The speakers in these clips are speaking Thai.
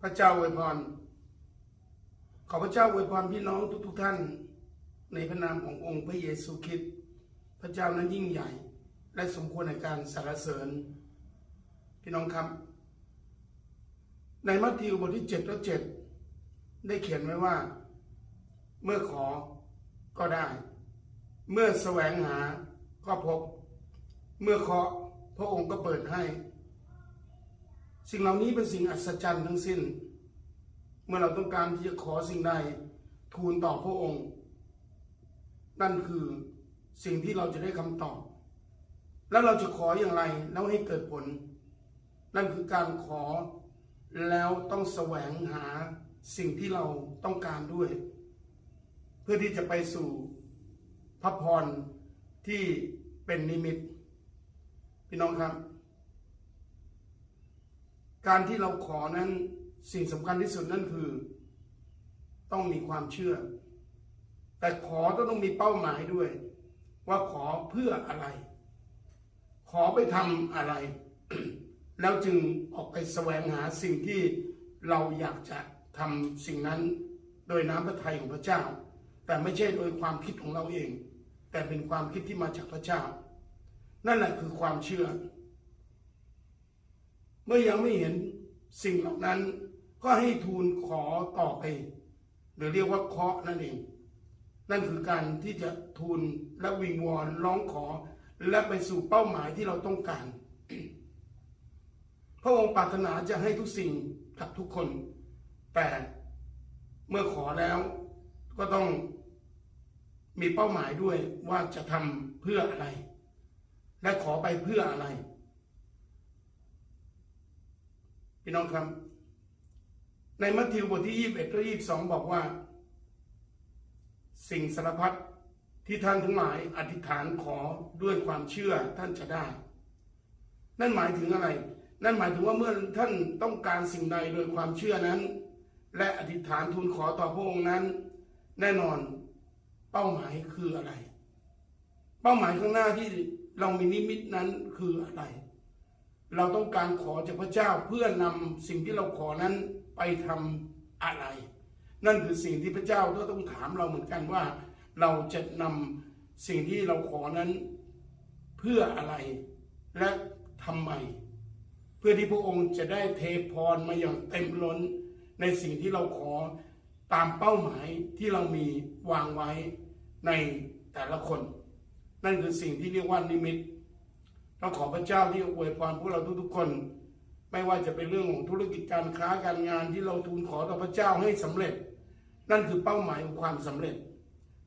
พระเจ้าอวยพร ขอพระเจ้าอวยพรพี่น้องทุกๆท่าน ในพระนามขององค์พระเยซูคริสต์พระเจ้านั้นยิ่งใหญ่ และสมควรในการสรรเสริญ พี่น้องครับ ในมัทธิวบทที่เจ็ดข้อเจ็ดได้เขียนไว้ว่า เมื่อขอก็ได้ เมื่อแสวงหาก็พบ เมื่อเคาะพระองค์ก็เปิดให้ สิ่งเหล่านี้เป็นสิ่งอัศจรรย์ทั้งสิ้น เมื่อเราต้องการที่จะขอสิ่งใดทูลต่อพระองค์ นั่นคือสิ่งที่เราจะได้คำตอบ แล้วเราจะขออย่างไรแล้วให้เกิดผล นั่นคือการขอแล้วต้องแสวงหาสิ่งที่เราต้องการด้วย เพื่อที่จะไปสู่พระพรที่เป็นนิมิต พี่น้องครับ การที่เราขอนั้นสิ่งสำคัญที่สุดนั่นคือ ต้องมีความเชื่อ แต่ขอก็ต้องมีเป้าหมายด้วย ว่าขอเพื่ออะไร ขอไปทำอะไร แล้วจึงออกไปแสวงหาสิ่งที่เราอยากจะทำสิ่งนั้น โดยน้ำพระทัยของพระเจ้า แต่ไม่ใช่โดยความคิดของเราเอง แต่เป็นความคิดที่มาจากพระเจ้า นั่นแหละคือความเชื่อ เมื่อยังไม่เห็นสิ่งเหล่านั้น ก็ให้ทูลขอต่อไป หรือเรียกว่าเคาะนั่นเอง นั่นคือการที่จะทูลและวิงวอนร้องขอและไปสู่เป้าหมายที่เราต้องการ พระองค์ปรารถนาจะให้ทุกสิ่งกับทุกคน แต่เมื่อขอแล้วก็ต้องมีเป้าหมายด้วยว่าจะทำเพื่ออะไร และขอไปเพื่ออะไร พี่น้องครับ ในมัทธิวบทที่21ข้อ22บอกว่า สิ่งสารพัดที่ท่านทั้งหลายอธิษฐานขอด้วยความเชื่อท่านจะได้ นั่นหมายถึงอะไร นั่นหมายถึงว่าเมื่อท่านต้องการสิ่งใดโดยความเชื่อนั้น และอธิษฐานทูลขอต่อพระองค์นั้น แน่นอนเป้าหมายคืออะไร เป้าหมายข้างหน้าที่เรามีนิมิตนั้นคืออะไร เราต้องการขอจากพระเจ้าเพื่อนำสิ่งที่เราขอนั้นไปทำอะไร นั่นคือสิ่งที่พระเจ้าก็ต้องถามเราเหมือนกันว่า เราจะนำสิ่งที่เราขอนั้นเพื่ออะไรและทำไม เพื่อที่พระองค์จะได้เทพรมาอย่างเต็มล้นในสิ่งที่เราขอตามเป้าหมายที่เรามีวางไว้ในแต่ละคน นั่นคือสิ่งที่เรียกว่านิมิต เราขอพระเจ้าที่อวยพรพวกเราทุกๆคน ไม่ว่าจะเป็นเรื่องของธุรกิจการค้าการงานที่เราทูลขอต่อพระเจ้าให้สำเร็จ นั่นคือเป้าหมายของความสำเร็จ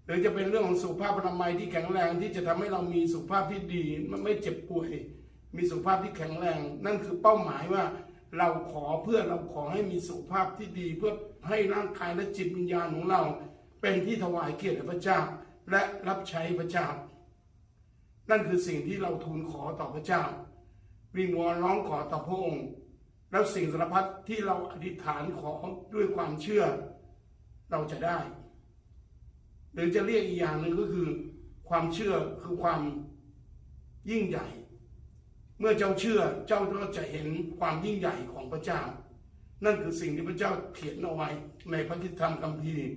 หรือจะเป็นเรื่องของสุขภาพอนามัยที่แข็งแรงที่จะทำให้เรามีสุขภาพที่ดีไม่เจ็บป่วย มีสุขภาพที่แข็งแรง นั่นคือเป้าหมายว่าเราขอเพื่อเราขอให้มีสุขภาพที่ดี เพื่อให้ร่างกายและจิตวิญญาณของเรา เป็นที่ถวายเกียรติพระเจ้าและรับใช้พระเจ้า นั่นคือสิ่งที่เราทูลขอต่อพระเจ้า วิงวอนร้องขอต่อพระองค์ แล้วสิ่งสารพัดที่เราอธิษฐานขอด้วยความเชื่อเราจะได้ หรือจะเรียกอีกอย่างหนึ่งก็คือ ความเชื่อคือความยิ่งใหญ่ เมื่อเจ้าเชื่อเจ้าก็จะเห็นความยิ่งใหญ่ของพระเจ้า นั่นคือสิ่งที่พระเจ้าเขียนเอาไว้ในพระคิธรรมคัมภีร์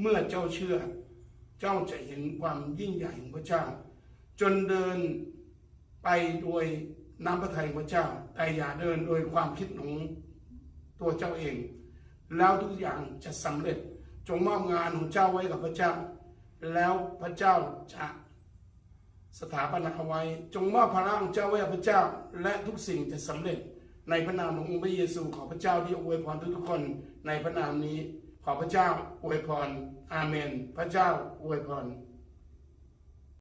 เมื่อเจ้าเชื่อ เจ้าจะเห็นความยิ่งใหญ่ของพระเจ้า จนเดินไปโดยน้ำพระทัยของพระเจ้า แต่อย่าเดินโดยความคิดของตัวเจ้าเอง แล้วทุกอย่างจะสำเร็จจงมอบงานของเจ้าไว้กับพระเจ้า แล้วพระเจ้าจะสถาปนาไว้ จงมอบพระของเจ้าไว้กับพระเจ้า และทุกสิ่งจะสำเร็จ ในพระนามขององค์พระเยซูขอพระเจ้าที่อวยพรทุกๆคนในพระนามนี้ ขอพระเจ้าอวยพร อาเมน พระเจ้าอวยพร